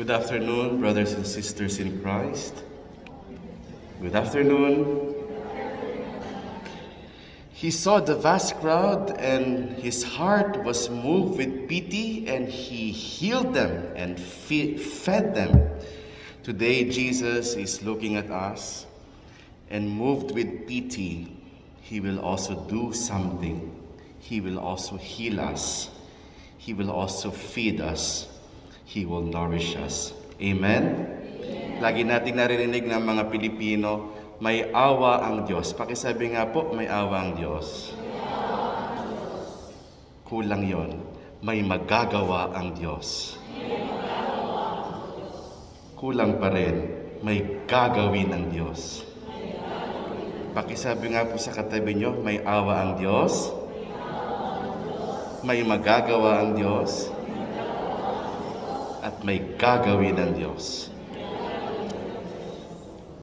Good afternoon, brothers and sisters in Christ. Good afternoon. He saw the vast crowd and his heart was moved with pity and he healed them and fed them. Today, Jesus is looking at us and moved with pity, he will also do something. He will also heal us. He will also feed us. He will nourish us. Amen? Lagi nating naririnig ng mga Pilipino, may awa ang Diyos. Pakisabi nga po, may awa ang Diyos. Kulang yon. May magagawa ang Diyos. Kulang pa rin, may gagawin ang Diyos. Pakisabi nga po sa katabi nyo, may awa ang Diyos. May magagawa ang Diyos. At may gagawin ang Diyos.